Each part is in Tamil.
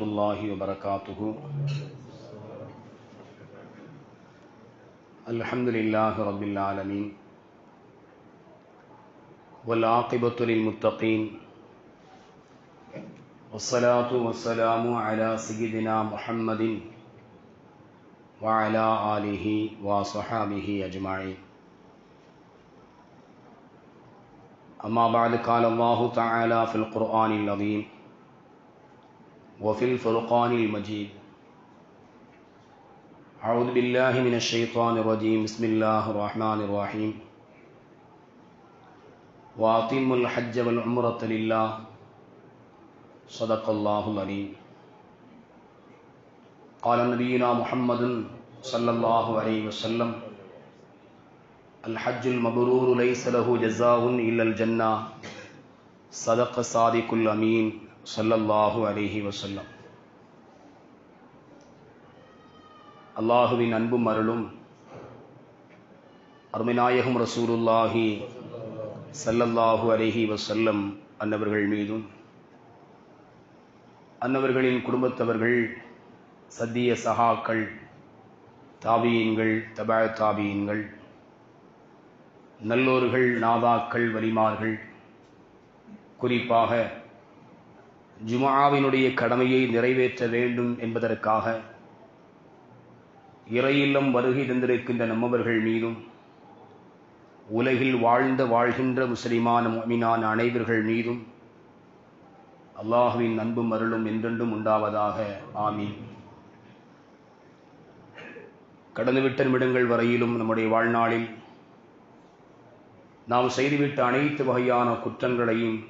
الله وبركاته. الحمد لله رب العالمين. والعاقبة للمتقين. والصلاة والسلام على سيدنا محمد وعلى آله وصحابه أجمعين. أما بعد قال الله تعالى في القرآن العظيم وفي الفرقان المجيد. أعوذ بالله من الشيطان الرجيم. بسم الله الرحمن الرحيم. وأتموا الحج والعمرة لله. صدق الله العليم قال نبينا محمد صلى الله عليه وسلم الحج المبرور ليس له جزاء إلا الجنة. صدق صادق الأمين. சல்லல்லாஹு அலிஹி வசல்லம் அல்லாஹுவின் அன்பும் அருளும் அருமைநாயகம் ரசூலுல்லாஹி சல்லல்லாஹு அலிஹி வசல்லம் அன்னவர்கள் மீதும் அன்னவர்களின் குடும்பத்தவர்கள் சத்திய சகாக்கள் தாபியன்கள் தபா தாபியன்கள் நல்லோர்கள் நாதாக்கள் வலிமார்கள் குறிப்பாக ஜுமாவினுடைய கடமையை நிறைவேற்ற வேண்டும் என்பதற்காக இறையில்லம் வருகை தந்திருக்கின்ற நம்மவர்கள் மீதும் உலகில் வாழ்ந்த வாழ்கின்ற முஸ்லிமான மீனான அனைவர்கள் மீதும் அல்லாஹுவின் அன்பும் அருளும் என்றென்றும் உண்டாவதாக. ஆமீன். கடந்துவிட்ட நிமிடங்கள் வரையிலும் நம்முடைய வாழ்நாளில் நாம் செய்துவிட்ட அனைத்து வகையான குற்றங்களையும்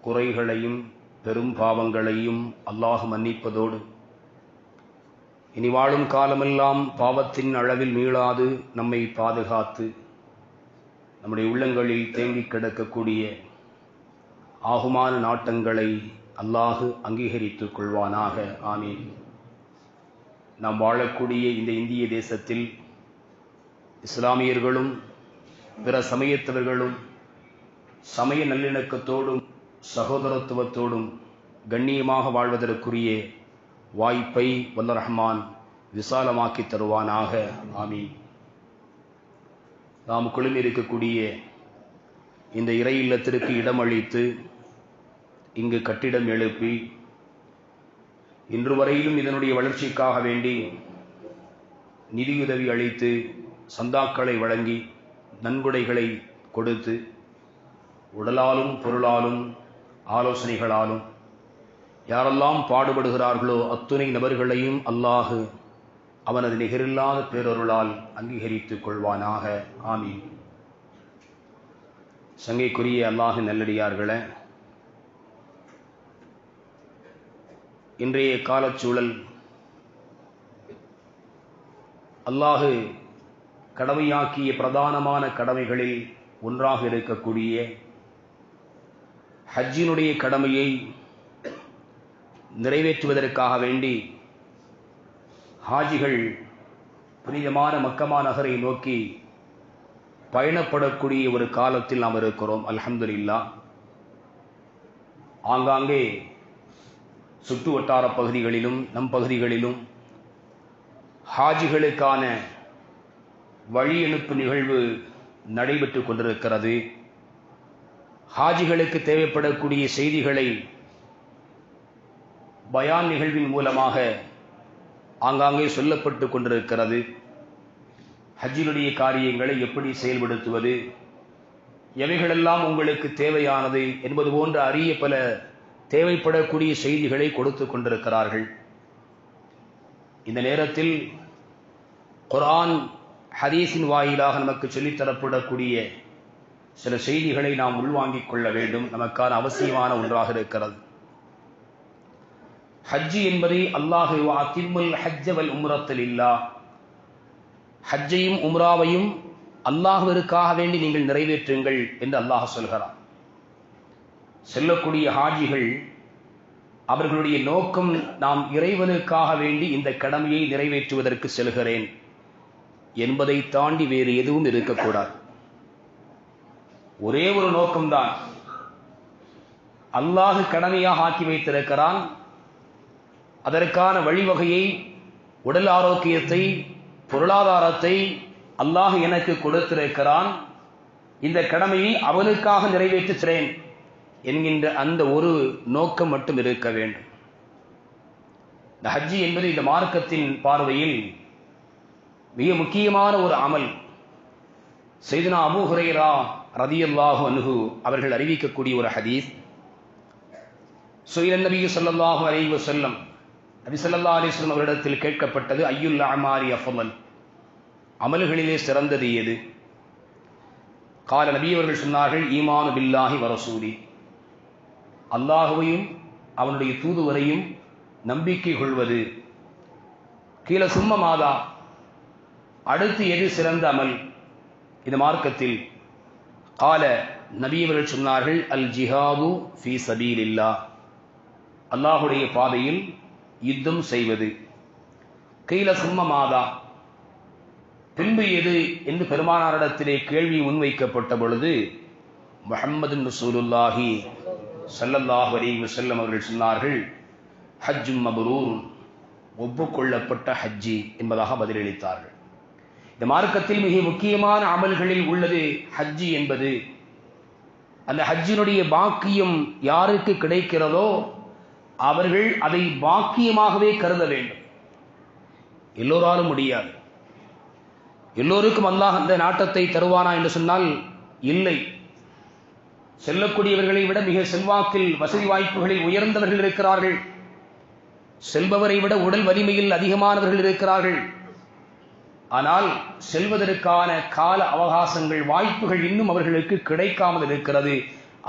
குறைகளையும் பெரும் பாவங்களையும் அல்லாஹ் மன்னிப்பதோடு. இனி வாழும் காலமெல்லாம் பாவத்தின் அளவில் மீளாது நம்மை பாதுகாத்து நம்முடைய உள்ளங்களில் தேங்கிக் கிடக்கக்கூடிய ஆகுமான நாட்டங்களை அல்லாஹு அங்கீகரித்துக் கொள்வானாக. ஆமீன். நாம் வாழக்கூடிய இந்த இந்திய தேசத்தில் இஸ்லாமியர்களும் பிற சமயத்தவர்களும் சமய நல்லிணக்கத்தோடும் சகோதரத்துவத்தோடும் கண்ணியமாக வாழ்வதற்குரிய வாய்ப்பை வல்ல ரஹ்மான் விசாலமாக்கி தருவானாக. ஆமி நாம் குழுமி இருக்கக்கூடிய இந்த இறை இல்லத்திற்கு இடமளித்து இங்கு கட்டிடம் எழுப்பி இன்று வரையிலும் இதனுடைய வளர்ச்சிக்காக வேண்டி நிதியுதவி அளித்து சந்தாக்களை வழங்கி நன்கொடைகளை கொடுத்து உடலாலும் பொருளாலும் ஆலோசனைகளாலும் யாரெல்லாம் பாடுபடுகிறார்களோ அத்துணை நபர்களையும் அல்லாஹு அவனது நிகரில்லாத பேரொருளால் அங்கீகரித்துக் கொள்வானாக. ஆமீன். சங்கைக்குரிய அல்லாஹு நல்லடியார்களே இன்றைய காலச்சூழல் அல்லாஹு கடமையாக்கிய பிரதானமான கடமைகளில் ஒன்றாக இருக்கக்கூடிய ஹஜ்ஜினுடைய கடமையை நிறைவேற்றுவதற்காக வேண்டி ஹாஜிகள் புனிதமான மக்கமா நகரை நோக்கி பயணப்படக்கூடிய ஒரு காலத்தில் நாம் இருக்கிறோம். அல்ஹம்துலில்லா. ஆங்காங்கே சுற்று வட்டார பகுதிகளிலும் நம் பகுதிகளிலும் ஹாஜிகளுக்கான வழி அனுப்பு நிகழ்வு நடைபெற்று கொண்டிருக்கிறது. ஹாஜிகளுக்கு தேவைப்படக்கூடிய செய்திகளை பயான் நிகழ்வின் மூலமாக ஆங்காங்கே சொல்லப்பட்டு கொண்டிருக்கிறது. ஹஜ்ஜினுடைய காரியங்களை எப்படி செயல்படுத்துவது எவைகளெல்லாம் உங்களுக்கு தேவையானது என்பது போன்ற அரிய பல தேவைப்படக்கூடிய செய்திகளை கொடுத்து கொண்டிருக்கிறார்கள். இந்த நேரத்தில் குரான் ஹதீஸின் வாயிலாக நமக்கு சொல்லித்தரப்படக்கூடிய சில செய்திகளை நாம் உள்வாங்கிக் கொள்ள வேண்டும். நமக்கான அவசியமான ஒன்றாக இருக்கிறது. ஹஜ்ஜி என்பதை அல்லாஹு அத்திம்முல் ஹஜ்ஜவல் உம்ரத்தில் இல்லா. ஹஜ்ஜையும் உம்ராவையும் அல்லாஹுவிற்காக வேண்டி நீங்கள் நிறைவேற்றுங்கள் என்று அல்லாஹ் சொல்கிறார் செல்லக்கூடிய ஹாஜிகள் அவர்களுடைய நோக்கம் நாம் இறைவனுக்காக வேண்டி இந்த கடமையை நிறைவேற்றுவதற்கு செல்கிறேன் என்பதை தாண்டி வேறு எதுவும் இருக்கக்கூடாது. ஒரே ஒரு நோக்கம்தான். அல்லாஹு கடமையாக ஆக்கி வைத்திருக்கிறான். அதற்கான வழிவகையை உடல் ஆரோக்கியத்தை பொருளாதாரத்தை அல்லாஹ் எனக்கு கொடுத்திருக்கிறான். இந்த கடமையை அவனுக்காக நிறைவேற்றுகிறேன் என்கின்ற அந்த ஒரு நோக்கம் மட்டும் இருக்க வேண்டும். இந்த ஹஜ்ஜி என்பது இந்த மார்க்கத்தின் பார்வையில் மிக முக்கியமான ஒரு அமல். செய்தனா அபு ஹுரைரா ரதியல்லாஹு அனுகு அவர்கள் அறிவிக்கக்கூடிய ஒரு ஹதீஸ். சுயல் நபி சொல்லல்லாஹு அலி வசல்லம் நபி சொல்லல்லா அலிஸ்லம் அவரிடத்தில் கேட்கப்பட்டது ஐயுல் அமாரி அஃபமல் அமல்களிலே சிறந்தது எது? கால நபி அவர்கள் சொன்னார்கள் ஈமானு பில்லாஹி வரசூலி அல்லாஹுவையும் அவனுடைய தூதுவரையும் நம்பிக்கை கொள்வது. கீழே சும்ம மாதா அடுத்து எது சிறந்த அமல்? இந்த மார்க்கத்தில் கால நபியவர்கள் சொன்னார்கள் அல் ஜிஹாது ஃபி சபீலில்லா. அல்லாஹுடைய பாதையில் யுத்தம் செய்வது. கீழ சும்ம மாதா. பின்பு எது என்று பெருமானாரிடத்திலே கேள்வி முன்வைக்கப்பட்ட பொழுது முஹம்மது ரசூலுல்லாஹி சல்லல்லாஹு அலைஹி வஸல்லம் அவர்கள் சொன்னார்கள் ஹஜ்ஜும் மபரூர். ஒப்புக்கொள்ளப்பட்ட ஹஜ்ஜி என்பதாக பதிலளித்தார்கள். இந்த மார்க்கத்தில் மிக முக்கியமான அமல்களில் உள்ளது ஹஜ்ஜி என்பது. அந்த ஹஜ்ஜினுடைய பாக்கியம் யாருக்கு கிடைக்கிறதோ அவர்கள் அதை பாக்கியமாகவே கருத வேண்டும். எல்லோராலும் முடியாது. எல்லோருக்கும் அல்லாஹ் அந்த நாட்டத்தை தருவானா என்று சொன்னால் இல்லை. செல்லக்கூடியவர்களை விட மிக செல்வாக்கில் வசதி வாய்ப்புகளில் உயர்ந்தவர்கள் இருக்கிறார்கள். செல்பவரை விட உடல் வலிமையில் அதிகமானவர்கள் இருக்கிறார்கள். ஆனால் செல்வதற்கான கால அவகாசங்கள் வாய்ப்புகள் இன்னும் அவர்களுக்கு கிடைக்காமல் இருக்கிறது.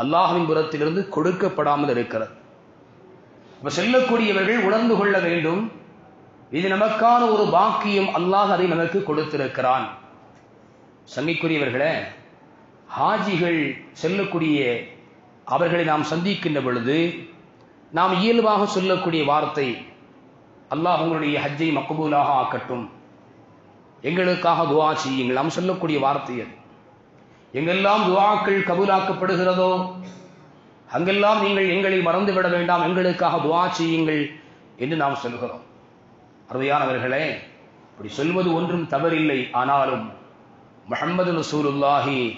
அல்லாஹின் புறத்திலிருந்து கொடுக்கப்படாமல் இருக்கிறது. இப்ப செல்லக்கூடியவர்கள் உணர்ந்து கொள்ள வேண்டும் இது நமக்கான ஒரு பாக்கியம் அல்லாஹ் அதை நமக்கு கொடுத்திருக்கிறான். சங்கைக்குரியவர்களே ஹாஜிகள் செல்லக்கூடிய அவர்களை நாம் சந்திக்கின்ற பொழுது நாம் இயல்பாக சொல்லக்கூடிய வார்த்தை அல்லாஹ் உங்களுடைய ஹஜ்ஜை மக்கபூலாக ஆக்கட்டும். எங்களுக்காக துவா செய்யுங்கள். நாம் சொல்லக்கூடிய வார்த்தை அது. எங்கெல்லாம் துவாக்கள் கபூலாக்கப்படுகிறதோ அங்கெல்லாம் நீங்கள் எங்களை மறந்துவிட வேண்டாம். எங்களுக்காக துவா செய்யுங்கள் என்று நாம் சொல்கிறோம். அருமையானவர்களே இப்படி சொல்வது ஒன்றும் தவறில்லை. ஆனாலும் முஹம்மது ரசூலுல்லாஹி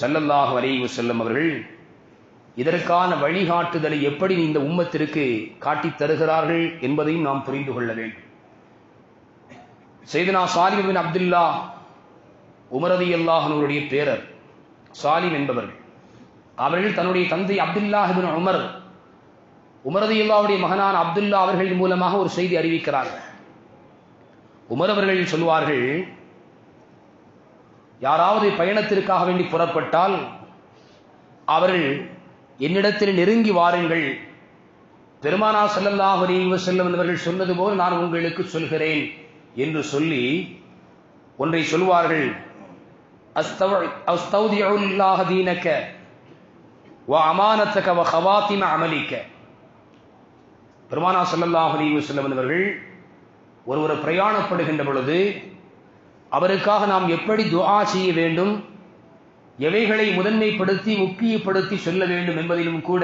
ஸல்லல்லாஹு அலைஹி செல்லும் அவர்கள் இதற்கான வழிகாட்டுதலை எப்படி இந்த உம்மத்திற்கு காட்டித் தருகிறார்கள் என்பதையும் நாம் புரிந்து கொள்ள வேண்டும். செய்தனா சாலிம் பின் அப்துல்லா உமரதி அல்லாஹனுடைய பேரர் சாலிம் என்பவர்கள். அவர்கள் தன்னுடைய தந்தை அப்துல்லாஹிபின் உமர் உமரதி அல்லாவுடைய மகனான அப்துல்லா அவர்கள் மூலமாக ஒரு செய்தி அறிவிக்கிறார்கள். உமர் அவர்கள் சொல்வார்கள் யாராவது பயணத்திற்காக வேண்டி புறப்பட்டால் அவர்கள் என்னிடத்தில் நெருங்கி வாருங்கள். பெருமானா செல்லல்லாஹ் செல்லும் வஸல்லம் என்பவர்கள் சொன்னது போல் நான் உங்களுக்கு சொல்கிறேன். என்று சொல்லி ஒன்றை சொல்வார்கள். அஸ்தௌதியுல்லாஹ தீனக்க வ அமானத்தக வ ஹவாத்திம அமலிக்க. பெருமானா ஸல்லல்லாஹு அலைஹி ஒருவர் பிரயாணப்படுகின்ற பொழுது அவருக்காக நாம் எப்படி துவா செய்ய வேண்டும் எவைகளை முதன்மைப்படுத்தி முக்கியப்படுத்தி சொல்ல வேண்டும் என்பதிலும் கூட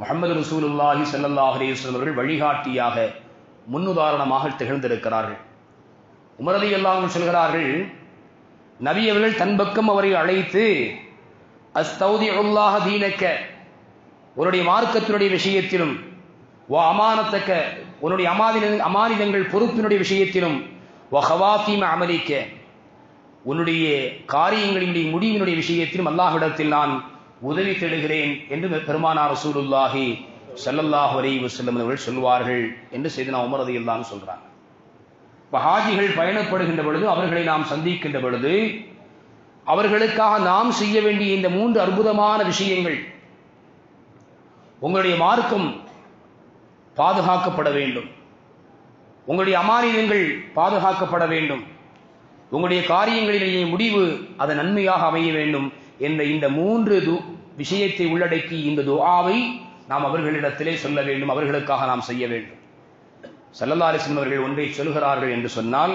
முகமது ரசூலுல்லாஹி ஸல்லல்லாஹு அலைஹி அவர்கள் வழிகாட்டியாக முன்னுதாரணமாக திகழ்ந்திருக்கிறார்கள். உமரதி எல்லாம் சொல்கிறார்கள் நபியவர்கள் தன் பக்கம் அவரை அழைத்து அஸ்தௌதி உல்லாஹ தீனக்க உன்னுடைய மார்க்கத்தினுடைய விஷயத்திலும் வா அமானத்தக்க உன்னுடைய அமானித அமானிதங்கள் பொறுப்பினுடைய விஷயத்திலும் வ ஹவாத்தீம அமலிக்க உன்னுடைய காரியங்களினுடைய முடிவினுடைய விஷயத்திலும் அல்லாஹ்விடத்தில் நான் உதவி தேடுகிறேன் என்று பெருமானார் சூலுல்லாஹி செல்லல்லாஹ் அலைஹி வஸல்லம் அவர்கள் சொல்வார்கள் என்று செய்தனா உமர் ரலியல்லாஹு தான் சொல்றாங்க. இப்போ ஹாஜிகள் பயணப்படுகின்ற பொழுது அவர்களை நாம் சந்திக்கின்ற பொழுது அவர்களுக்காக நாம் செய்ய வேண்டிய இந்த மூன்று அற்புதமான விஷயங்கள் உங்களுடைய மார்க்கம் பாதுகாக்கப்பட வேண்டும். உங்களுடைய அமானியங்கள் பாதுகாக்கப்பட வேண்டும். உங்களுடைய காரியங்களிலேயே முடிவு அது நன்மையாக அமைய வேண்டும் என்ற இந்த மூன்று து விஷயத்தை உள்ளடக்கி இந்த துஆவை நாம் அவர்களிடத்திலே சொல்ல வேண்டும் அவர்களுக்காக நாம் செய்ய வேண்டும். சல்லல்லா அவர்கள் ஒன்றை சொல்கிறார்கள் என்று சொன்னால்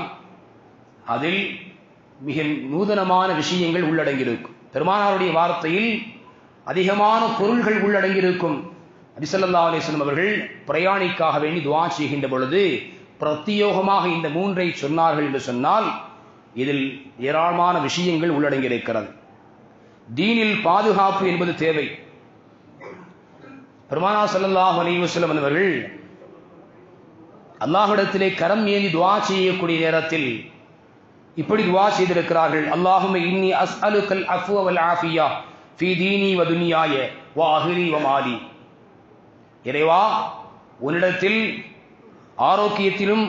அதில் மிக நூதனமான விஷயங்கள் உள்ளடங்கியிருக்கும். பெருமானாருடைய வார்த்தையில் அதிகமான பொருள்கள் உள்ளடங்கியிருக்கும். அபிசல்லா அலிஸ்லம் அவர்கள் பிரயாணிக்காக வேண்டி துவா செய்கின்ற பொழுது பிரத்யோகமாக இந்த மூன்றை சொன்னார்கள் என்று சொன்னால் இதில் ஏராளமான விஷயங்கள் உள்ளடங்கியிருக்கிறது. தீனில் பாதுகாப்பு என்பது தேவை. பெருமானா சல்லாஹ் அலிவசலம் அவர்கள் அல்லாஹிடத்திலே கரம் ஏந்தி துவா செய்யக்கூடிய நேரத்தில் இப்படி துவா செய்திருக்கிறார்கள். அல்லாஹும் இன்னி அஸ் அலுக்கல் அஃபு அவல் ஆஃபியா ஃபி தீனி வ துனியாய வா அஹிரி வ மாலி. இறைவா உன்னிடத்தில் ஆரோக்கியத்திலும்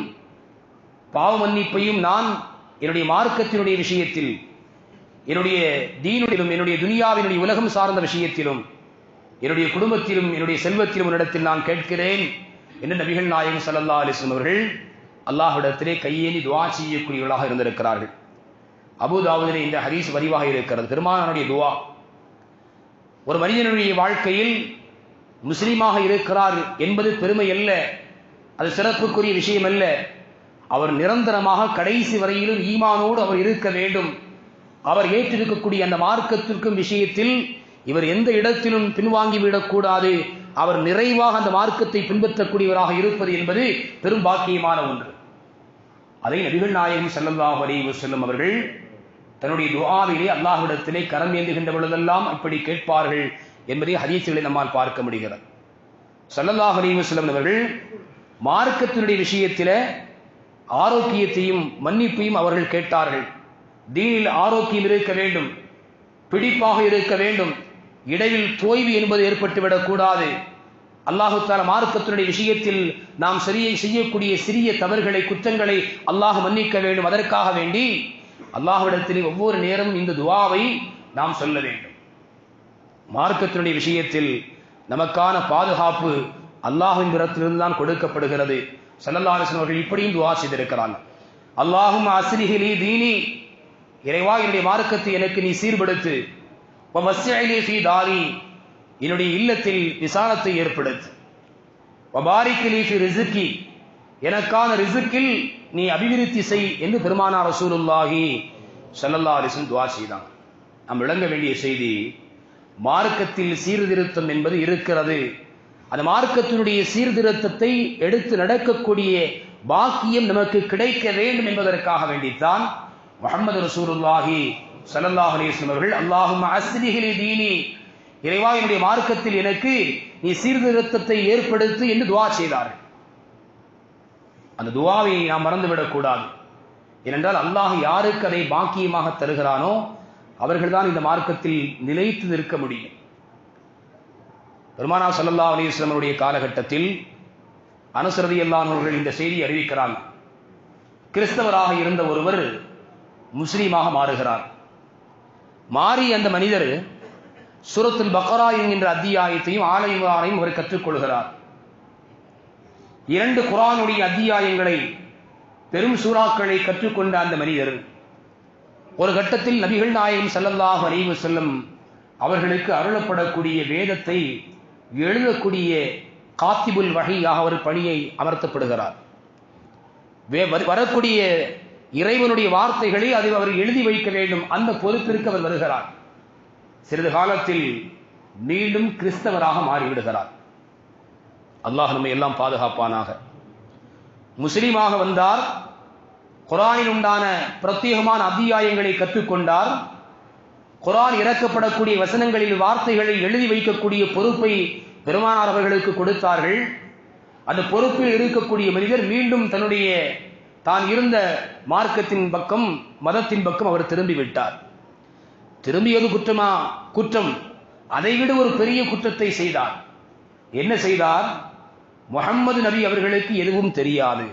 பாவ மன்னிப்பையும் நான் என்னுடைய மார்க்கத்தினுடைய விஷயத்தில் என்னுடைய தீனுடையிலும் என்னுடைய துனியாவினுடைய உலகம் சார்ந்த விஷயத்திலும் என்னுடைய குடும்பத்திலும் என்னுடைய செல்வத்திலும் உன்னிடத்தில் நான் கேட்கிறேன் என்று நபிகள் நாயகம் சல்லா அலிஸ்லம் அவர்கள் அல்லாஹிடத்திலே கையேந்தி துவா செய்யக்கூடியவர்களாக இருந்திருக்கிறார்கள். அபுதாவுதிலே இந்த ஹரீஸ் வரிவாக இருக்கிறது. பெருமானுடைய துவா. ஒரு மனிதனுடைய வாழ்க்கையில் முஸ்லீமாக இருக்கிறார் என்பது பெருமை அல்ல அது சிறப்புக்குரிய விஷயம் அல்ல. அவர் நிரந்தரமாக கடைசி வரையிலும் ஈமானோடு அவர் இருக்க வேண்டும். அவர் ஏற்றிருக்கக்கூடிய அந்த மார்க்கத்திற்கும் விஷயத்தில் இவர் எந்த இடத்திலும் பின்வாங்கி விடக்கூடாது. அவர் நிறைவாக அந்த மார்க்கத்தை பின்பற்றக்கூடியவராக இருப்பது என்பது பெரும் பாக்கியமான ஒன்று. அதை நபிகள் நாயகம் செல்லல்லாஹ் அலைவு செல்லும் அவர்கள் தன்னுடைய துஆவிலே அல்லாஹ்விடத்திலே கரம் ஏந்துகின்ற பொழுதெல்லாம் இப்படி கேட்பார்கள் என்பதை ஹதீசுகளை நம்மால் பார்க்க முடிகிறது. சல்லல்லாஹ் அலைவு செல்லும் அவர்கள் மார்க்கத்தினுடைய விஷயத்தில் ஆரோக்கியத்தையும் மன்னிப்பையும் அவர்கள் கேட்டார்கள். தீனில் ஆரோக்கியம் இருக்க வேண்டும். பிடிப்பாக இருக்க வேண்டும். இடையில் தோய்வு என்பது ஏற்பட்டுவிடக் கூடாது. அல்லாஹு மார்க்கத்தினுடைய விஷயத்தில் நாம் சரியை செய்யக்கூடிய சிறிய தவறுகளை குற்றங்களை அல்லாஹ் மன்னிக்க வேண்டும். அதற்காக வேண்டி அல்லாஹ்விடத்திலே ஒவ்வொரு நேரமும் இந்த துவாவை நாம் சொல்ல வேண்டும். மார்க்கத்தினுடைய விஷயத்தில் நமக்கான பாதுகாப்பு அல்லாஹின் புறத்திலிருந்து தான் கொடுக்கப்படுகிறது. சல்லல்லாஹன் அவர்கள் இப்படியும் துவா செய்திருக்கிறாங்க அல்லாஹும் அஸ்லிஹிலி தீனி. இறைவா என்னுடைய மார்க்கத்தை எனக்கு நீ சீர்படுத்து. தாரி என்னுடைய இல்லத்தில் விசாலத்தை ஏற்படுத்து. வபாரிக்கிலி ரிசுக்கி எனக்கான ரிசுக்கில் நீ அபிவிருத்தி செய் என்று பெருமானா ரசூலுல்லாஹி சல்லல்லா அலிஸ்லம் துவா செய்தான். நாம் விளங்க வேண்டிய செய்தி மார்க்கத்தில் சீர்திருத்தம் என்பது இருக்கிறது. அந்த மார்க்கத்தினுடைய சீர்திருத்தத்தை எடுத்து நடக்கக்கூடிய பாக்கியம் நமக்கு கிடைக்க வேண்டும் என்பதற்காக வேண்டித்தான் முகமது ரசூலுல்லாஹி சல்லல்லாஹ் அலிஸ்லம் அவர்கள் அல்லாஹும் அஸ்லிஹிலி தீனி. இறைவா என்னுடைய மார்க்கத்தில் எனக்கு நீ சீர்திருத்தத்தை ஏற்படுத்து என்று துவா செய்தார்கள். அந்த துவாவை நாம் மறந்துவிடக்கூடாது. ஏனென்றால் அல்லாஹ் யாருக்கு அதை பாக்கியமாக தருகிறானோ அவர்கள்தான் இந்த மார்க்கத்தில் நிலைத்து நிற்க முடியும். பெருமானா சல்லா அலிஸ்லமனுடைய காலகட்டத்தில் அனுசரதி அல்லானவர்கள் இந்த செய்தியை அறிவிக்கிறாங்க. கிறிஸ்தவராக இருந்த ஒருவர் முஸ்லீமாக மாறுகிறார். மாறி அந்த மனிதர் சுரத்துல் பக்ரா என்கின்ற அத்தியாயத்தையும் ஆலயங்களையும் அவர் கற்றுக்கொள்கிறார். இரண்டு குரானுடைய அத்தியாயங்களை பெரும் சூறாக்களை கற்றுக்கொண்ட அந்த மனிதர் ஒரு கட்டத்தில் நபிகள் நாயகம் சல்லல்லாஹ் அலைவு செல்லும் அவர்களுக்கு அருளப்படக்கூடிய வேதத்தை எழுதக்கூடிய காத்திபுல் வகையாக அவர் பணியை அமர்த்தப்படுகிறார். வரக்கூடிய இறைவனுடைய வார்த்தைகளை அதை அவர் எழுதி வைக்க வேண்டும். அந்த பொறுப்பிற்கு அவர் வருகிறார். சிறிது காலத்தில் மீண்டும் கிறிஸ்தவராக மாறிவிடுகிறார். அல்லாஹ் நம்மை எல்லாம் பாதுகாப்பானாக. முஸ்லீமாக வந்தார். குரானில் உண்டான பிரத்யேகமான அத்தியாயங்களை கற்றுக்கொண்டார். குரான் இறக்கப்படக்கூடிய வசனங்களில் வார்த்தைகளை எழுதி வைக்கக்கூடிய பொறுப்பை பெருமானார் அவர்களுக்கு கொடுத்தார்கள். அந்த பொறுப்பில் இருக்கக்கூடிய மனிதர் மீண்டும் தன்னுடைய தான் இருந்த மார்க்கத்தின் பக்கம் மதத்தின் பக்கம் அவர் திரும்பி விட்டார் திரும்பியது குற்றமா? குற்றம். அதைவிட ஒரு பெரிய குற்றத்தை செய்தார். என்ன செய்தார்? முகம்மது நபி அவர்களுக்கு எதுவும் தெரியாது.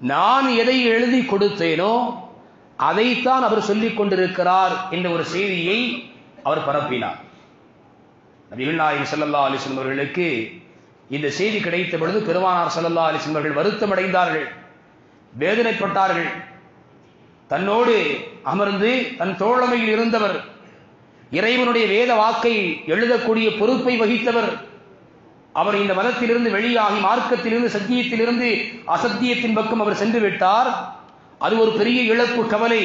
நான் எதை எழுதி கொடுத்தேனோ அதைத்தான் அவர் சொல்லிக் கொண்டிருக்கிறார் என்ற ஒரு செய்தியை அவர் பரப்பினார். நபிகள் நாயகம் அலிசன் அலிஸ்லம் அவர்களுக்கு இந்த செய்தி கிடைத்த பொழுது பெருமானார் சல்லல்லா அலிஸ்லம் அவர்கள் வருத்தம் அடைந்தார்கள் வேதனைப்பட்டார்கள். தன்னோடு அமர்ந்து தன் தோழமையில் இருந்தவர் இறைவனுடைய வேத வாக்கை எழுதக்கூடிய பொறுப்பை வகித்தவர் அவர் இந்த மதத்திலிருந்து வெளியாகி மார்க்கத்திலிருந்து சத்தியத்திலிருந்து அசத்தியத்தின் பக்கம் அவர் சென்று விட்டார். அது ஒரு பெரிய இழப்பு கவலை.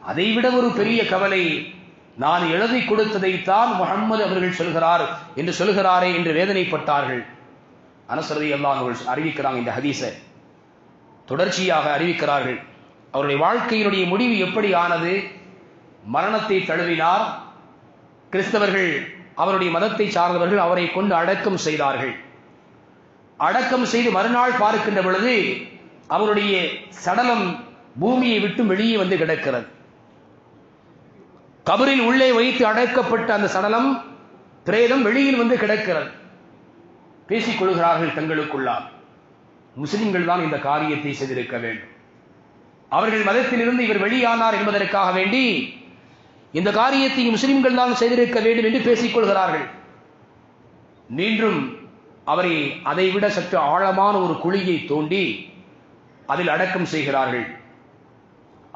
அதைவிட ஒரு பெரிய கவலை நான் எழுதி கொடுத்ததைத்தான் முகம்மது அவர்கள் சொல்கிறார் என்று சொல்கிறாரே என்று வேதனைப்பட்டார்கள். அனசரதி எல்லாம் அவர்கள் அறிவிக்கிறாங்க இந்த ஹதீஸை. தொடர்ச்சியாக அறிவிக்கிறார்கள். அவருடைய வாழ்க்கையினுடைய முடிவு எப்படி ஆனது மரணத்தை தழுவினார். கிறிஸ்தவர்கள் அவருடைய மதத்தை சார்ந்தவர்கள் அவரை கொண்டு அடக்கம் செய்தார்கள். அடக்கம் செய்து மறுநாள் பார்க்கின்ற பொழுது அவருடைய சடலம் பூமியை விட்டு வெளியே வந்து கிடக்கிறது. கபரில் உள்ளே வைத்து அடக்கப்பட்ட அந்த சடலம் பிரேதம் வெளியில் வந்து கிடக்கிறது. பேசிக் கொள்கிறார்கள் தங்களுக்குள்ளால் முஸ்லிம்கள் தான் இந்த காரியத்தை செய்திருக்க வேண்டும். அவர்கள் மதத்திலிருந்து இவர் வெளியானார் என்பதற்காக வேண்டி இந்த காரியத்தை முஸ்லிம்கள் தான் செய்திருக்க வேண்டும் என்று பேசிக் கொள்கிறார்கள். மீண்டும் அவரை அதைவிட சற்று ஆழமான ஒரு குழியை தோண்டி அதில் அடக்கம் செய்கிறார்கள்.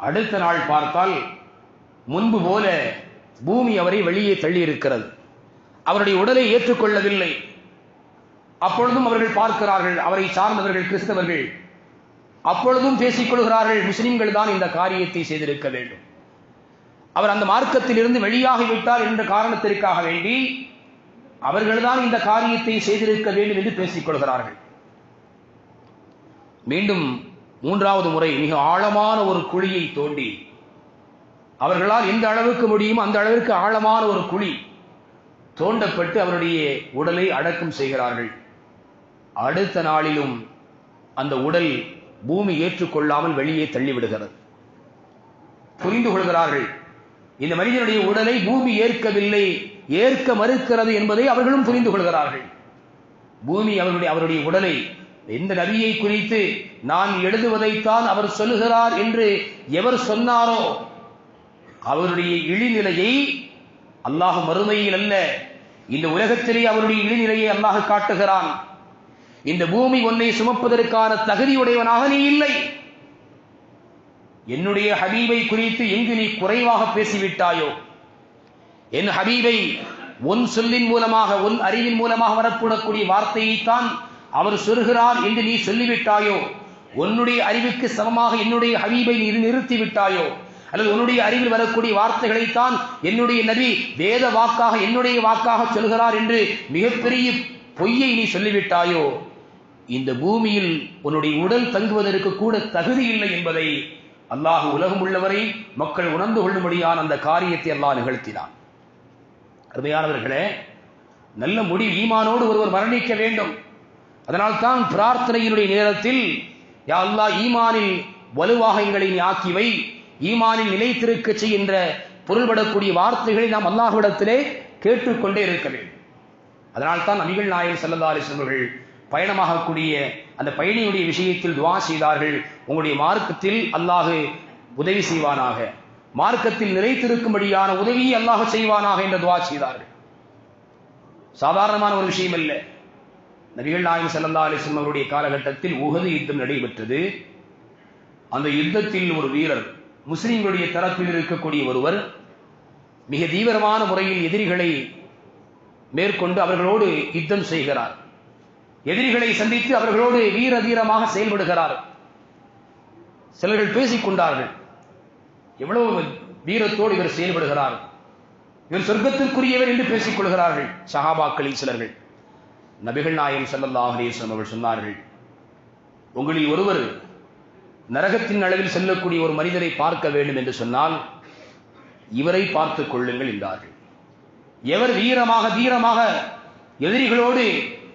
அடுத்த நாள் பார்த்தால் முன்பு போல பூமி அவரை வெளியே தள்ளி இருக்கிறது அவருடைய உடலை ஏற்றுக்கொள்ளவில்லை. அப்பொழுதும் அவர்கள் பார்க்கிறார்கள் அவரை சார்ந்தவர்கள் கிறிஸ்தவர்கள். அப்பொழுதும் பேசிக் கொள்கிறார்கள் முஸ்லிம்கள் தான் இந்த காரியத்தை செய்திருக்க வேண்டும். அவர் அந்த மார்க்கத்திலிருந்து வெளியாகிவிட்டார் என்ற காரணத்திற்காக வேண்டி அவர்கள்தான் இந்த காரியத்தை செய்திருக்க வேண்டும் என்று பேசிக் கொள்கிறார்கள். மீண்டும் மூன்றாவது முறை மிக ஆழமான ஒரு குழியை தோண்டி அவர்களால் எந்த அளவுக்கு முடியுமோ அந்த அளவிற்கு ஆழமான ஒரு குழி தோண்டப்பட்டு அவருடைய உடலை அடக்கம் செய்கிறார்கள். அடுத்த நாளிலும் அந்த உடல் பூமி ஏற்றுக்கொள்ளாமல் வெளியே தள்ளிவிடுகிறது. புரிந்து கொள்கிறார்கள். இந்த மனிதனுடைய உடலை பூமி ஏற்கவில்லை ஏற்க மறுக்கிறது என்பதை அவர்களும் புரிந்து கொள்கிறார்கள். பூமி அவருடைய அவருடைய உடலை எந்த நபியை குறித்து நான் எழுதுவதைத்தான் அவர் சொல்லுகிறார் என்று எவர் சொன்னாரோ அவருடைய இழிநிலையை அல்லாஹ் மறுமையில் அல்ல இந்த உலகத்திலே அவருடைய இழிநிலையை அல்லாஹ் காட்டுகிறான். இந்த பூமி உன்னை சுமப்பதற்கான தகுதியுடையவனாக நீ இல்லை. என்னுடைய ஹபீபை குறித்து எங்கு நீ குறைவாக பேசிவிட்டாயோ? என் ஹபீபை உன் சொல்லின் மூலமாக உன் அறிவின் மூலமாக வரக்கூடக்கூடிய வார்த்தையைத்தான் அவர் சொல்கிறார் என்று நீ சொல்லிவிட்டாயோ? உன்னுடைய அறிவுக்கு சமமாக என்னுடைய ஹபீபை நீ நிறுத்திவிட்டாயோ? அல்லது உன்னுடைய அறிவில் வரக்கூடிய வார்த்தைகளைத்தான் என்னுடைய நபி வேத வாக்காக என்னுடைய வாக்காக சொல்கிறார் என்று மிகப்பெரிய பொய்யை நீ சொல்லிவிட்டாயோ? இந்த பூமியில் உன்னுடைய உடல் தங்குவதற்கு கூட தகுதி இல்லை என்பதை அல்லாஹ் உலகம் உள்ளவரை மக்கள் உணர்ந்து கொள்ளும்படியான அந்த காரியத்தை அல்லாஹ் நிகழ்த்தினான். அருமையானவர்களே நல்ல முடி ஈமானோடு ஒருவர் மரணிக்க வேண்டும். அதனால் தான் பிரார்த்தனையினுடைய நேரத்தில் யா அல்லாஹ் ஈமானில் வலுவாக எங்களை நீ ஆக்கிவை ஈமானில் நிலைத்திருக்க செய்கின்ற பொருள்படக்கூடிய வார்த்தைகளை நாம் அல்லாஹ்விடத்திலே கேட்டுக்கொண்டே இருக்க வேண்டும். அதனால் தான் நபிகள் நாயகம் சல்லல்லா அலிஸ்லம் பயணமாகக்கூடிய அந்த பயணியுடைய விஷயத்தில் துவா செய்தார்கள். உங்களுடைய மார்க்கத்தில் அல்லாஹு உதவி செய்வானாக. மார்க்கத்தில் நிலைத்திருக்கும்படியான உதவியை அல்லாஹ் செய்வானாக என்ற துவா செய்தார்கள். சாதாரணமான ஒரு விஷயம் அல்ல. நபிகள் நாயகம் சல்லல்லா அலிஸ்லம் அவருடைய காலகட்டத்தில் உகது யுத்தம் நடைபெற்றது. அந்த யுத்தத்தில் ஒரு வீரர் முஸ்லிம்களுடைய தரப்பில் இருக்கக்கூடிய ஒருவர் மிக தீவிரமான முறையில் எதிரிகளை மேற்கொண்டு அவர்களோடு யுத்தம் செய்கிறார். எதிரிகளை சந்தித்து அவர்களோடு வீர தீரமாக செயல்படுகிறார். சிலர்கள் பேசிக் கொண்டார்கள் எவ்வளவு வீரத்தோடு இவர் செயல்படுகிறார். இவர் சொர்க்கத்திற்குரியவர் என்று பேசிக் கொள்கிறார்கள் சஹாபாக்களில் சிலர்கள். நபிகள் நாயம் சல்லல்லாஹ் அலிஸ்லாம் அவர்கள் சொன்னார்கள் உங்களில் ஒருவர் நரகத்தின் அளவில் செல்லக்கூடிய ஒரு மனிதரை பார்க்க வேண்டும் என்று சொன்னால் இவரை பார்த்துக் கொள்ளுங்கள் என்றார்கள். எவர் வீரமாக தீரமாக எதிரிகளோடு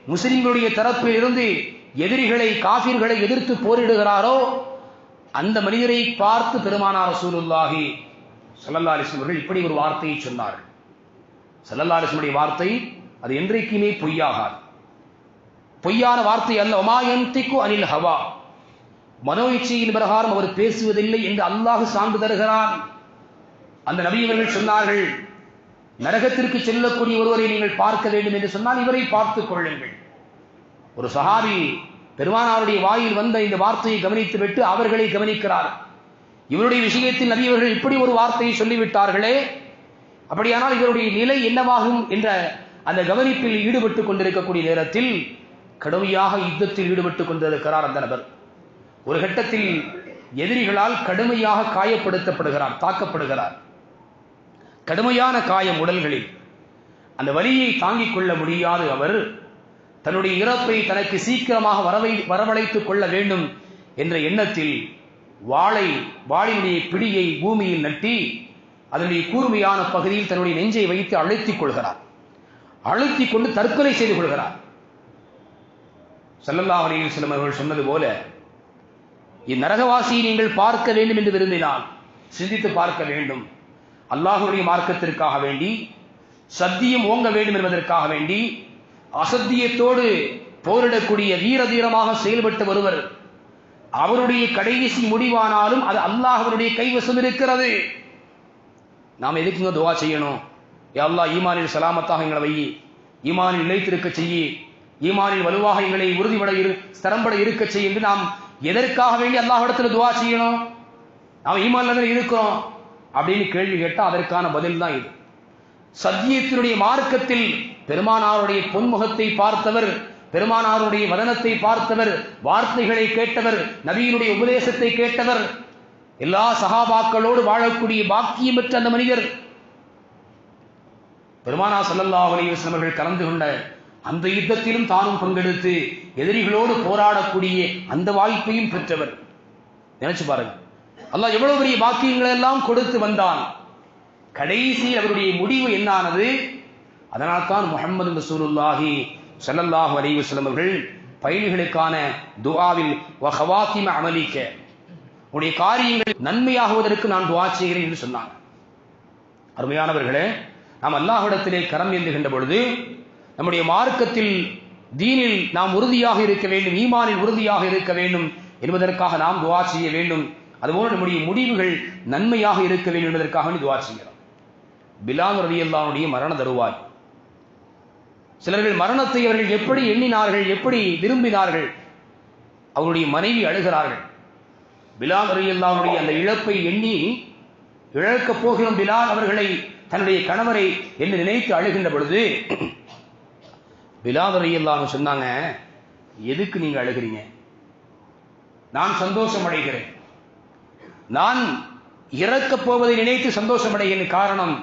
முஸ்லிம்களுடைய தரப்பில் இருந்து எதிரிகளை காபிர்களை எதிர்த்து போரிடுகிறாரோ அந்த மனிதரை பார்த்து பெருமானார் ரசூலுல்லாஹி சல்லல்லா அலிஸ்லம் அவர்கள் இப்படி ஒரு வார்த்தையை சொன்னார்கள். சல்லல்லா அலிஸ்லமுடைய வார்த்தை அது என்றைக்குமே பொய்யாகாது. பொய்யான வார்த்தை அல்ல. ஒமாயந்திக்கு அனில் ஹவா. மனோ இச்சையின் பிரகாரம் அவர் பேசுவதில்லை என்று அல்லாஹ் சான்று தருகிறான். அந்த நபியவர்கள் சொன்னார்கள் நரகத்திற்கு செல்லக்கூடிய ஒருவரை நீங்கள் பார்க்க வேண்டும் என்று சொன்னால் இவரை பார்த்துக் கொள்ளுங்கள். ஒரு சஹாபி பெருமானாருடைய வாயில் வந்த இந்த வார்த்தையை கவனித்து விட்டு அவர்களை கவனிக்கிறார். இவருடைய விஷயத்தில் நபியவர்கள் இப்படி ஒரு வார்த்தையை சொல்லிவிட்டார்களே. அப்படியானால் இவருடைய நிலை என்னவாகும் என்ற அந்த கவனிப்பில் ஈடுபட்டுக் கொண்டிருக்கக்கூடிய நேரத்தில் கடுமையாக யுத்தத்தில் ஈடுபட்டுக் கொண்டிருக்கிறார் அந்த நபர். ஒரு கட்டத்தில் எதிரிகளால் கடுமையாக காயப்படுத்தப்படுகிறார் தாக்கப்படுகிறார். கடுமையான காயம் உடல்களில். அந்த வலியை தாங்கிக் கொள்ள முடியாது அவர். தன்னுடைய இறப்பை தனக்கு சீக்கிரமாக வரவை வரவழைத்துக் கொள்ள வேண்டும் என்ற எண்ணத்தில் வாளை வாளினுடைய பிடியை பூமியில் நட்டி அதனுடைய கூர்மையான பகுதியில் தன்னுடைய நெஞ்சை வைத்து அழுத்திக் கொள்கிறார். அழுத்திக் கொண்டு தற்கொலை செய்து கொள்கிறார். சல்லல்லா அலைஹி வஸல்லம் அவர்கள் சொன்னது போல இந்நரகவாசியை நீங்கள் பார்க்க வேண்டும் என்று விரும்பினால் சிந்தித்து பார்க்க வேண்டும். அல்லாஹுடைய மார்க்கத்திற்காக வேண்டி சத்தியம் ஓங்க வேண்டும் என்பதற்காக வேண்டி அசத்தியத்தோடு போரிடக்கூடிய வீர தீரமாக செயல்பட்டு வருவர். அவருடைய கடைசி முடிவானாலும் அது அல்லாஹ்வுடைய கைவசம் இருக்கிறது. நாம் எதுக்குங்க துவா செய்யணும்? யா ஈமானில் சலாமத்தாக எங்களை வை ஈமானில் நிலைத்திருக்க செய்யி. ஈமானில் வலுவாக எங்களை உறுதிபட இரு ஸ்தரம்பட இருக்க செய்ய என்று நாம் எதற்காக வேண்டி அல்லாஹ்விடத்தில் துவா செய்யணும்? நாம் ஈமான்ல இருக்கிறோம். அப்படின்னு கேள்வி கேட்டால் அதற்கான பதில் தான் இது. சத்தியத்தினுடைய மார்க்கத்தில் பெருமானாருடைய பொன்முகத்தை பார்த்தவர் பெருமானாருடைய வதனத்தை பார்த்தவர் வார்த்தைகளை கேட்டவர் நபியினுடைய உபதேசத்தை கேட்டவர் எல்லா சகாபாக்களோடு வாழக்கூடிய பாக்கியம் பெற்ற அந்த மனிதர். பெருமானா சல்லல்லா அலைஹி அவர்கள் கலந்து கொண்ட அந்த யுத்தத்திலும் தானும் பங்கெடுத்து எதிரிகளோடு போராடக்கூடிய அந்த வாய்ப்பையும் பெற்றவர். நினைச்சு பாருங்க. அல்லாஹ் எவ்வளவு பெரிய பாக்கியங்களை எல்லாம் கொடுத்து வந்தான். கடைசியில் அவருடைய முடிவு என்னானது? அதனால் தான் முகமது ரசூலுல்லாஹி சல்லல்லாஹு அலைஹி வஸல்லம் அவர்கள் பயணிகளுக்கான துஆவில் வ அமலிக்க உடைய காரியங்கள் நன்மையாகுவதற்கு நான் துஆ செய்கிறேன் என்று சொன்னாங்க. அருமையானவர்களே நாம் அல்லாஹ்விடத்திலே கரம் ஏந்துகின்ற பொழுது நம்முடைய மார்க்கத்தில் தீனில் நாம் உறுதியாக இருக்க வேண்டும் ஈமானில் உறுதியாக இருக்க வேண்டும் என்பதற்காக நாம் துவா செய்ய வேண்டும். அதுபோல நம்முடைய முடிவுகள் நன்மையாக இருக்க வேண்டும் என்பதற்காக வேண்டி துவா செய்கிறோம். பிலால் ரலியல்லாஹுடைய மரண தருவாய். சிலர்கள் மரணத்தை அவர்கள் எப்படி எண்ணினார்கள் எப்படி விரும்பினார்கள் அவருடைய மனைவி அழுகிறார்கள். பிலால் ரலியல்லாஹுடைய அந்த இழப்பை எண்ணி இழக்கப் போகிறோம் பிலால் அவர்களை தன்னுடைய கணவரை என்று நினைத்து அழுகின்ற பொழுது பிலால் ரலியல்லாஹு சொன்னாங்க எதுக்கு நீங்க அழுகிறீங்க? நான் சந்தோஷம் அடைகிறேன். நான் இறக்கப் போவதை நினைத்து சந்தோஷம் காரணம்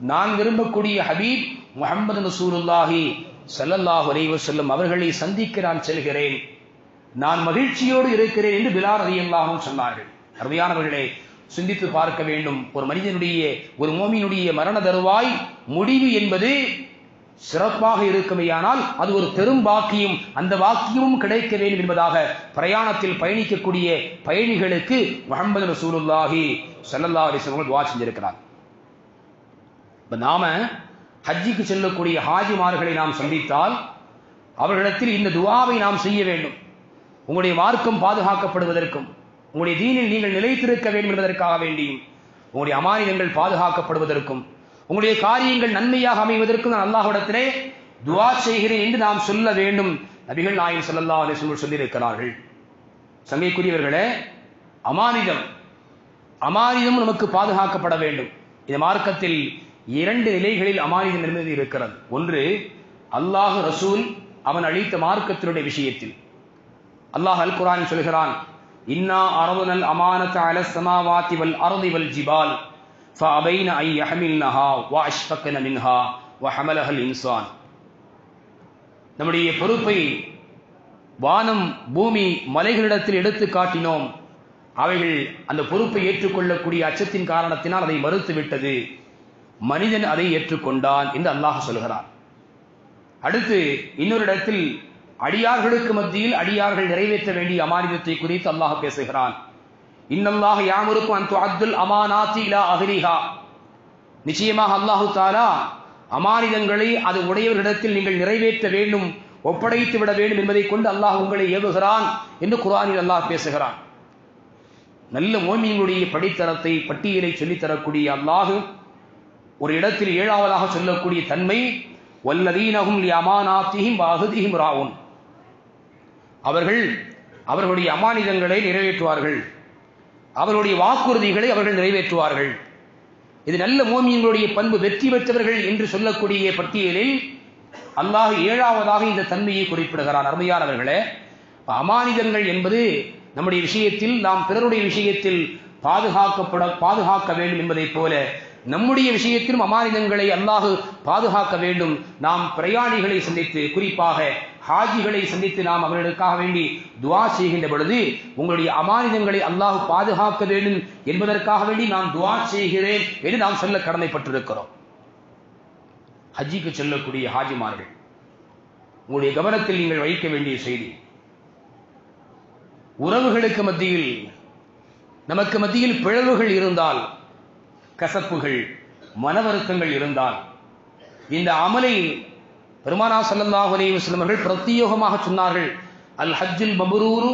நான் விரும்பக்கூடிய ஹபீப் முகமது நசூருல்லாஹி ஸல்லல்லாஹு அலைஹி செல்லும் அவர்களை சந்திக்க நான் செல்கிறேன். நான் மகிழ்ச்சியோடு இருக்கிறேன் என்று பிலால் ரலியல்லாஹு சொன்னார்கள். அருமையானவர்களே சிந்தித்து பார்க்க வேண்டும். ஒரு மனிதனுடைய ஒரு மோமியினுடைய மரண தருவாய் முடிவு என்பது சிறப்பாக இருக்குமேயானால் அது ஒரு பெரும் பாக்கியம். அந்த பாக்கியமும் கிடைக்க வேண்டும் என்பதாக பிரயாணத்தில் பயணிக்கக்கூடிய பயணிகளுக்கு முகமது ரசூலுல்லாஹி ஸல்லல்லாஹு அலைஹி வஸல்லம் துவா செஞ்சிருக்கிறார். இப்ப நாம ஹஜ்ஜிக்கு செல்லக்கூடிய ஹாஜிமார்களை நாம் சந்தித்தால் அவர்களிடத்தில் இந்த துவாவை நாம் செய்ய வேண்டும். உங்களுடைய மார்க்கம் பாதுகாக்கப்படுவதற்கும் உங்களுடைய தீனில் நீங்கள் நிலைத்திருக்க வேண்டும் என்பதற்காக வேண்டியும் உங்களுடைய அமானிதங்கள் பாதுகாக்கப்படுவதற்கும் உங்களுடைய காரியங்கள் நன்மையாக அமைவதற்கு நான் அல்லாஹிடத்திலே துவா செய்கிறேன் என்று நாம் சொல்ல வேண்டும். நபிகள் நாயகம் சொல்லல்லா அலைஹி வஸல்லம் சொல்லியிருக்கிறார்கள். சங்கைக்குரியவர்களே அமானிதம் அமானிதம் நமக்கு பாதுகாக்கப்பட வேண்டும். இந்த மார்க்கத்தில் இரண்டு நிலைகளில் அமானிதம் என்பது இருக்கிறது. ஒன்று அல்லாஹ் ரசூல் அவன் அளித்த மார்க்கத்தினுடைய விஷயத்தில். அல்லாஹ் அல் குரான் சொல்கிறான் இன்னா அரதுனல் அமானத் அல சமாவாத்தி வல் அர்தி வல் ஜிபால். فأبين أن يحملنها وأشفقن منها وحملها الإنسان நம்முடைய பொறுப்பை வானம் பூமி மலைகளிடத்தில் எடுத்து காட்டினோம் அவைகள் அந்த பொறுப்பை ஏற்றுக்கொள்ளக்கூடிய அச்சத்தின் காரணத்தினால் அதை மறுத்து விட்டது மனிதன் அதை ஏற்றுக்கொண்டான் என்று அல்லாஹ் சொல்கிறான் அடுத்து இன்னொரு இடத்தில் அடியார்களுக்கு மத்தியில் அடியார்கள் நிறைவேற்ற வேண்டிய அமானிதத்தை குறித்து அல்லாஹ் பேசுகிறான் இன்னல்லாஹ் யாமுருக்கும் அன் அப்துல் அமானாத்தி இலா அஹ்லிஹா. நிச்சயமாக அல்லாஹு தாலா அமானிதங்களை அது உடையவர்களிடத்தில் நீங்கள் நிறைவேற்ற வேண்டும் ஒப்படைத்து விட வேண்டும் என்பதை கொண்டு அல்லாஹ் உங்களை ஏவுகிறான் என்று குரானில் அல்லாஹ் பேசுகிறான். நல்ல மோமியங்களுடைய படித்தரத்தை பட்டியலை சொல்லித் தரக்கூடிய ஒரு இடத்தில் ஏழாவதாக சொல்லக்கூடிய தன்மை வல்லதீனகும் லி அமானாத்திஹிம் ராவும் அவர்கள் அவர்களுடைய அமானிதங்களை நிறைவேற்றுவார்கள். அவருடைய வாக்குறுதிகளை அவர்கள் நிறைவேற்றுவார்கள். இது நல்ல மோமியங்களுடைய பண்பு வெற்றி பெற்றவர்கள் என்று சொல்லக்கூடிய பட்டியலில் அல்லாஹ் ஏழாவதாக இந்த தன்மையை குறிப்பிடுகிறான். அருமையானவர்களே அமானிதங்கள் என்பது நம்முடைய விஷயத்தில் நாம் பிறருடைய விஷயத்தில் பாதுகாக்கப்பட பாதுகாக்க வேண்டும் என்பதைப் போல நம்முடைய விஷயத்திலும் அமானிதங்களை அல்லாஹு பாதுகாக்க வேண்டும். நாம் பிரயாணிகளை சந்தித்து குறிப்பாக ஹாஜிகளை சந்தித்து நாம் அவர்களுக்காக வேண்டி துவா செய்கின்ற பொழுது உங்களுடைய அமானிதங்களை அல்லாஹ் பாதுகாக்க வேண்டும் என்பதற்காக வேண்டி நான் துவா செய்கிறேன் என்று நாம் சொல்ல கடமைப்பட்டிருக்கிறோம். ஹஜ்ஜிக்கு செல்லக்கூடிய ஹாஜிமார்கள் உங்களுடைய கவனத்தில் நீங்கள் வைக்க வேண்டிய செய்தி உறவுகளுக்கு மத்தியில் நமக்கு மத்தியில் பிளவுகள் இருந்தால் கசப்புகள் மன வருத்தங்கள் இருந்தால் இந்த அமலை பெருமானா ஸல்லல்லாஹு அலி வஸ்லம் அவர்கள் பிரத்யோகமாக சொன்னார்கள் அல் ஹஜ்ஜுல் மபுரூரு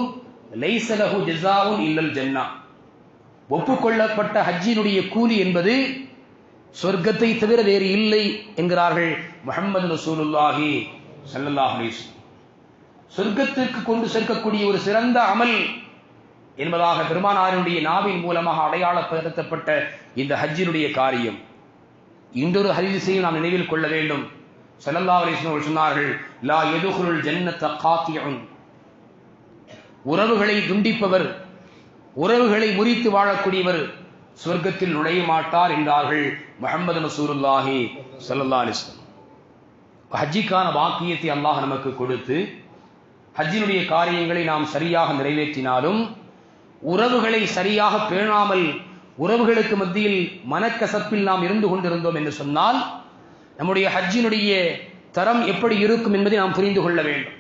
லைசலஹு ஜிசாவும் இல்லல் ஜன்னா. ஒப்புக்கொள்ளப்பட்ட ஹஜ்ஜினுடைய கூலி என்பது சொர்க்கத்தை தவிர வேறு இல்லை என்கிறார்கள் முகமது ரசூலுல்லாஹி ஸல்லல்லாஹு அலைஹி சொர்க்கத்திற்கு கொண்டு சேர்க்கக்கூடிய ஒரு சிறந்த அமல் என்பதாக பெருமானாரினுடைய நாவின் மூலமாக அடையாளப்படுத்தப்பட்ட இந்த ஹஜ்ஜினுடைய காரியம். இன்னொரு ஹரிசையும் நாம் நினைவில் கொள்ள வேண்டும். செல்லல்லா அலைஹி சொன்னார்கள் லா எதுகுருள் ஜன்னத்த காத்தியுன். உறவுகளை துண்டிப்பவர் உறவுகளை முறித்து வாழக்கூடியவர் சொர்க்கத்தில் நுழைய மாட்டார் என்றார்கள் முகமது நசூருல்லாஹி ஸல்லல்லாஹு அலிஸ்லம் ஹஜ்ஜிக்கான வாக்கியத்தை அல்லாஹ் நமக்கு கொடுத்து ஹஜ்ஜினுடைய காரியங்களை நாம் சரியாக நிறைவேற்றினாலும் உறவுகளை சரியாக பேணாமல் உறவுகளுக்கு மத்தியில் மனக்கசப்பில் நாம் இருந்து கொண்டிருந்தோம் என்று சொன்னால் நம்முடைய ஹஜ்ஜினுடைய தரம் எப்படி இருக்கும் என்பதை நாம் புரிந்து கொள்ள வேண்டும்.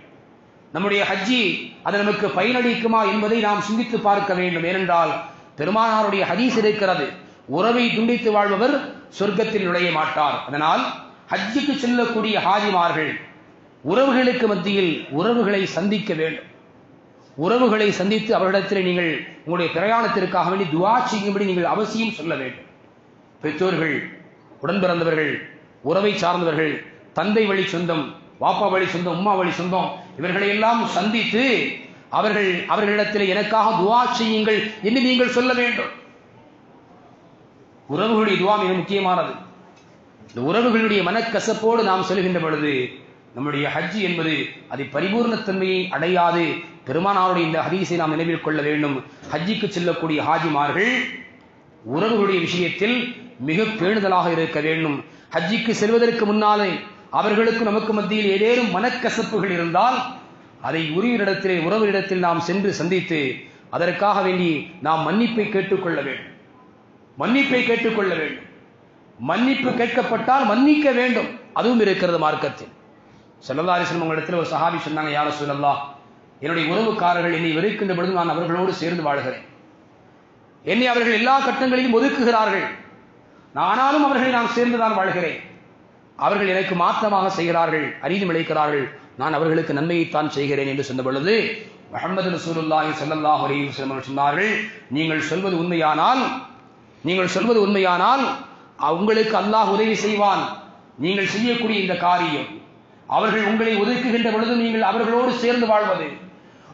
நம்முடைய ஹஜ்ஜி அது நமக்கு பயனளிக்குமா என்பதை நாம் சிந்தித்து பார்க்க வேண்டும். ஏனென்றால் பெருமானாருடைய ஹதீஸ் இருக்கிறது. உறவை துண்டித்து வாழ்பவர் சொர்க்கத்தில் நுழைய மாட்டார். அதனால் ஹஜ்ஜுக்கு செல்லக்கூடிய ஹாஜிமார்கள் உறவுகளுக்கு மத்தியில் உறவுகளை சந்திக்க வேண்டும். உறவுகளை சந்தித்து அவர்களிடத்தில் நீங்கள் உங்களுடைய பிரயாணத்திற்காக வேண்டி துவா செய்யும்படி நீங்கள் அவசியம் சொல்ல வேண்டும். பெற்றோர்கள் உடன் பிறந்தவர்கள் உறவை சார்ந்தவர்கள் தந்தை வழி சொந்தம் வாப்பா வழி சொந்தம் உம்மா வழி சொந்தம் இவர்களை எல்லாம் சந்தித்து அவர்கள் அவர்களிடத்தில் எனக்காக துவா செய்யுங்கள் என்று நீங்கள் சொல்ல வேண்டும். உறவுகளுடைய துவா மிக முக்கியமானது. இந்த உறவுகளுடைய மனக்கசப்போடு நாம் செல்கின்ற பொழுது நம்முடைய ஹஜ் என்பது அது பரிபூர்ணத்தன்மையை அடையாது. பெருமானாருடைய இந்த ஹதீஸை நாம் நினைவில் கொள்ள வேண்டும். ஹஜ்ஜிக்கு செல்லக்கூடிய ஹாஜிமார்கள் உறவுகளுடைய விஷயத்தில் மிக பேணுதலாக இருக்க வேண்டும். ஹஜ்ஜிக்கு செல்வதற்கு முன்னாலே அவர்களுக்கு நமக்கு மத்தியில் ஏதேனும் மனக்கசப்புகள் இருந்தால் அதை உரியரிடத்திலே உறவிடத்தில் நாம் சென்று சந்தித்து அதற்காக வேண்டி நாம் மன்னிப்பை கேட்டுக்கொள்ள வேண்டும். மன்னிப்பை கேட்டுக்கொள்ள வேண்டும். மன்னிப்பு கேட்கப்பட்டால் மன்னிக்க வேண்டும். அதுவும் இருக்கிறது மார்க்கத்தில். செல்லதாரிசன் உங்களிடத்தில் ஒரு சஹாபி சொன்னாங்க யார சொல்லல்லா என்னுடைய உறவுக்காரர்கள் என்னை வெறுக்கின்ற பொழுது நான் அவர்களோடு சேர்ந்து வாழ்கிறேன். என்னை அவர்கள் எல்லா கட்டங்களிலும் ஒதுக்குகிறார்கள். நானாலும் அவர்களை நான் சேர்ந்துதான் வாழ்கிறேன். அவர்கள் எனக்கு மாத்திரமாக செய்கிறார்கள் அறிந்து இழைக்கிறார்கள் நான் அவர்களுக்கு நன்மையைத்தான் செய்கிறேன் என்று சொன்ன பொழுது முகமது ரசூலுல்லாஹி ஸல்லல்லாஹு அலைஹி சொன்னார்கள் நீங்கள் சொல்வது உண்மையானால் நீங்கள் சொல்வது உண்மையானால் உங்களுக்கு அல்லாஹ் உதவி செய்வான். நீங்கள் செய்யக்கூடிய இந்த காரியம் அவர்கள் உங்களை ஒதுக்குகின்ற பொழுது நீங்கள் அவர்களோடு சேர்ந்து வாழ்வது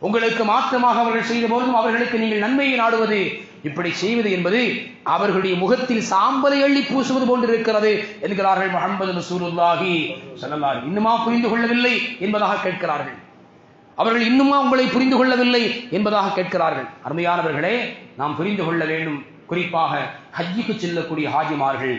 உங்களுக்கு மாற்றமாக அவர்கள் செய்த போதும் அவர்களுக்கு நீங்கள் நன்மையை நாடுவது இப்படி செய்வது என்பது அவர்களுடைய முகத்தில் சாம்பலை அள்ளி பூசுவது போன்று இருக்கிறது என்கிறார்கள் முகமது ரசூலுல்லாஹி ஸல்லல்லாஹு இன்னுமா புரிந்து கொள்ளவில்லை என்பதாக கேட்கிறார்கள். அவர்கள் இன்னுமா உங்களை புரிந்து கொள்ளவில்லை என்பதாக கேட்கிறார்கள். அருமையானவர்களே நாம் புரிந்து கொள்ள வேண்டும். குறிப்பாக ஹஜ்ஜிக்கு செல்லக்கூடிய ஹாஜிமார்கள்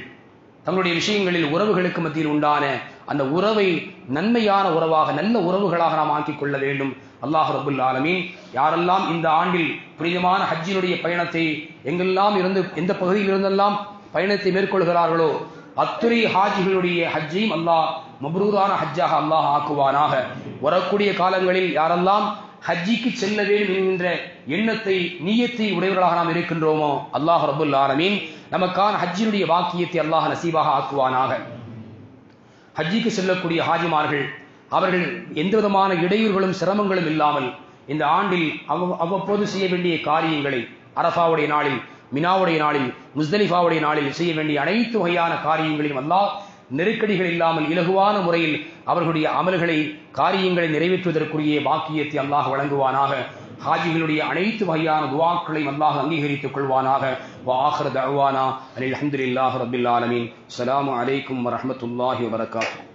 தங்களுடைய விஷயங்களில் உறவுகளுக்கு மத்தியில் உண்டான அந்த உறவை நன்மையான உறவாக நல்ல உறவுகளாக நாம் ஆக்கிக் கொள்ள வேண்டும். அல்லாஹ் ரபுல் ஆலமீன். யாரெல்லாம் இந்த ஆண்டில் புனிதமான ஹஜ்ஜினுடைய பயணத்தை எங்கெல்லாம் இருந்து எந்த பகுதியில் இருந்தெல்லாம் பயணத்தை மேற்கொள்கிறார்களோ அத்துறை ஹாஜிகளுடைய ஹஜ்ஜையும் அல்லாஹ் மப்ரூரான ஹஜ்ஜாக அல்லாஹ் ஆக்குவானாக. வரக்கூடிய காலங்களில் யாரெல்லாம் ஹஜ்ஜிக்கு செல்ல வேண்டும் என்கின்ற எண்ணத்தை நீயத்தை உடையவர்களாக நாம் இருக்கின்றோமோ அல்லாஹ் ரபுல் ஆலமீன் நமக்கான ஹஜ்ஜினுடைய வாக்கியத்தை அல்லாஹ் நசீபாக ஆக்குவானாக. ஹஜ்ஜிக்கு செல்லக்கூடிய ஹாஜிமார்கள் அவர்கள் எந்த விதமான இடையூறுகளும் சிரமங்களும் இல்லாமல் இந்த ஆண்டில் அவ்வப்போது செய்ய வேண்டிய காரியங்களை அரஃபாவுடைய நாளில் மினாவுடைய நாளில் முஸ்தலிஃபாவுடைய நாளில் செய்ய வேண்டிய அனைத்து வகையான காரியங்களையும் அல்லாஹ் நெருக்கடிகள் இல்லாமல் இலகுவான முறையில் அவர்களுடைய அமல்களை காரியங்களை நிறைவேற்றுவதற்குரிய பாக்கியத்தை அல்லாஹ் வழங்குவானாக. ஹாஜிகளுடைய அனைத்து வகையான துவாக்களையும் அல்லாஹ் அங்கீகரித்துக் கொள்வானாக. வாஹர் தவானா அலி அஹமதுல்லாஹ் ரபில் ஆலமின். அலாம் அலைக்கும் வரமத்துல்லாஹி வரகாத்து